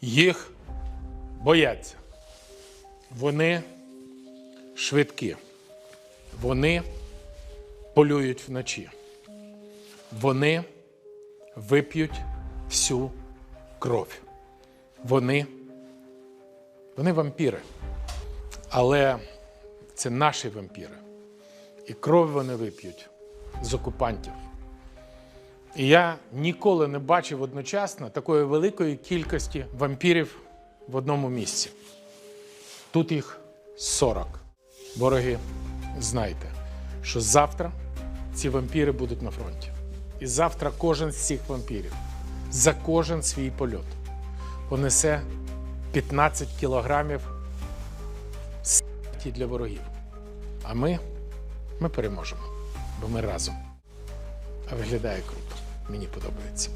Їх бояться. Вони швидкі. Вони полюють вночі. Вони вип'ють всю кров. Вони, вони вампіри. Але це наші вампіри. І кров вони вип'ють з окупантів. І я ніколи не бачив одночасно такої великої кількості вампірів в одному місці. Тут їх 40. Вороги, знайте, що завтра ці вампіри будуть на фронті. І завтра кожен з цих вампірів за кожен свій польот понесе 15 кілограмів для ворогів. А ми, ми переможемо, бо ми разом. А виглядає круто. Мені подобається.